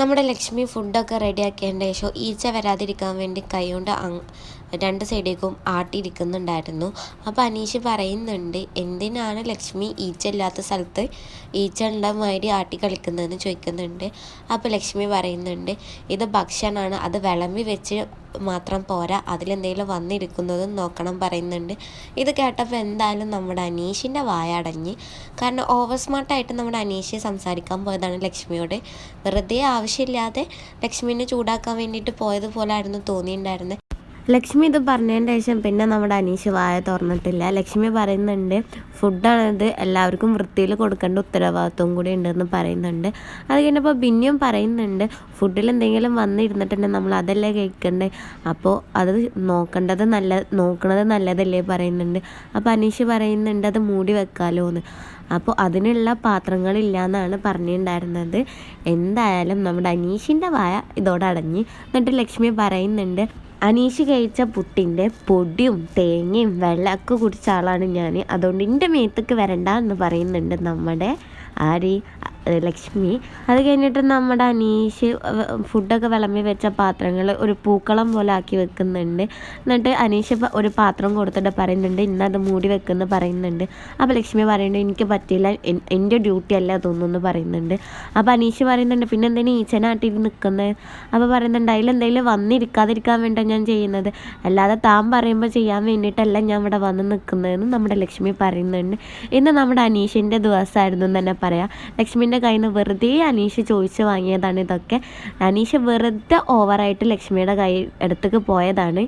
നമ്മുടെ ലക്ഷ്മി ഫുഡൊക്കെ റെഡിയാക്കിയതിന്റെ ശേഷം ഈച്ച വരാതിരിക്കാൻ വേണ്ടി കൈകൊണ്ട് രണ്ട് സൈഡേക്കും ആട്ടിയിരിക്കുന്നുണ്ടായിരുന്നു. അപ്പോൾ അനീഷ് പറയുന്നുണ്ട് എന്തിനാണ് ലക്ഷ്മി ഈച്ച ഇല്ലാത്ത സ്ഥലത്ത് ഈച്ച ഉള്ള മാതിരി ആട്ടി കളിക്കുന്നതെന്ന് ചോദിക്കുന്നുണ്ട്. അപ്പോൾ ലക്ഷ്മി പറയുന്നുണ്ട് ഇത് ഭക്ഷണമാണ് അത് വിളമ്പി വെച്ച് മാത്രം പോരാ. അതിലെന്തെങ്കിലും വന്നിരിക്കുന്നതും നോക്കണം പറയുന്നുണ്ട്. ഇത് കേട്ടപ്പോൾ എന്തായാലും നമ്മുടെ അനീഷിന്റെ വായടഞ്ഞ്. കാരണം ഓവർ സ്മാർട്ടായിട്ട് നമ്മുടെ അനീഷ് സംസാരിക്കാൻ പോയതാണ് ലക്ഷ്മിയോട്. വെറുതെ ആവശ്യമില്ലാതെ ലക്ഷ്മിനെ ചൂടാക്കാൻ വേണ്ടിയിട്ട് പോയതുപോലായിരുന്നു തോന്നിയിട്ടുണ്ടായിരുന്നത് ലക്ഷ്മി ഇത് പറഞ്ഞതിന് ശേഷം പിന്നെ നമ്മുടെ അനീഷ് വായ തുറന്നിട്ടില്ല. ലക്ഷ്മി പറയുന്നുണ്ട് ഫുഡാണിത്. എല്ലാവർക്കും വൃത്തിയിൽ കൊടുക്കേണ്ട ഉത്തരവാദിത്വം കൂടി ഉണ്ടെന്ന് പറയുന്നുണ്ട്. അത് കഴിഞ്ഞപ്പോൾ പിന്നെയും പറയുന്നുണ്ട് ഫുഡിൽ എന്തെങ്കിലും വന്നിരുന്നിട്ടുണ്ടെങ്കിൽ നമ്മൾ അതല്ലേ കഴിക്കണ്ടേ? അപ്പോൾ അത് നോക്കേണ്ടത് നല്ല നോക്കണത് നല്ലതല്ലേ? പറയുന്നുണ്ട്. അപ്പോൾ അനീഷ് പറയുന്നുണ്ട് അത് മൂടി വെക്കാലോ എന്ന്. അപ്പോൾ അതിനുള്ള പാത്രങ്ങളില്ല എന്നാണ് പറഞ്ഞിട്ടുണ്ടായിരുന്നത്. എന്തായാലും നമ്മുടെ അനീഷിന്റെ വായ ഇതോടെ അടഞ്ഞ് എന്നിട്ട് ലക്ഷ്മി പറയുന്നുണ്ട് അനീഷ് കഴിച്ച പുട്ടിന്റെ പൊടിയും തേങ്ങയും വെള്ളമൊക്കെ കുടിച്ച ആളാണ് ഞാൻ. അതുകൊണ്ട് എന്റെ മേത്തേക്ക് വരണ്ട എന്ന് പറയുന്നുണ്ട് നമ്മുടെ ആര്? ലക്ഷ്മി. അത് കഴിഞ്ഞിട്ട് നമ്മുടെ അനീഷ് ഫുഡൊക്കെ വിളമ്പി വെച്ച പാത്രങ്ങൾ ഒരു പൂക്കളം പോലെ ആക്കി വെക്കുന്നുണ്ട്. എന്നിട്ട് അനീഷ് ഒരു പാത്രം കൊടുത്തിട്ട് പറയുന്നുണ്ട് ഇന്നത് മൂടി വെക്കുന്നു പറയുന്നുണ്ട്. അപ്പോൾ ലക്ഷ്മി പറയുന്നുണ്ട് എനിക്ക് പറ്റില്ല എന്റെ ഡ്യൂട്ടി അല്ല തോന്നുന്നു പറയുന്നുണ്ട്. അപ്പോൾ അനീഷ് പറയുന്നുണ്ട് പിന്നെ എന്തിനാ ഈച്ചനാട്ടിൽ നിൽക്കുന്നത് അപ്പോൾ പറയുന്നുണ്ട് അതിലെന്തെങ്കിലും വന്നിരിക്കാതിരിക്കാൻ വേണ്ടി ഞാൻ ചെയ്യുന്നത്. അല്ലാതെ താൻ പറയുമ്പോൾ ചെയ്യാൻ വേണ്ടിയിട്ടല്ല ഞാൻ ഇവിടെ വന്ന് നിൽക്കുന്നതെന്ന് നമ്മുടെ ലക്ഷ്മി പറയുന്നുണ്ട്. ഇന്ന് നമ്മുടെ അനീഷിന്റെ ദിവസമായിരുന്നു എന്ന് തന്നെ പറയാം. ലക്ഷ്മിന്റെ കയ്യിൽ നിന്ന് വെറുതെ അനീഷ് ചോദിച്ച് വാങ്ങിയതാണ് ഇതൊക്കെ. അനീഷ് വെറുതെ ഓവറായിട്ട് ലക്ഷ്മിയുടെ കൈ അടുത്തേക്ക് പോയതാണ്.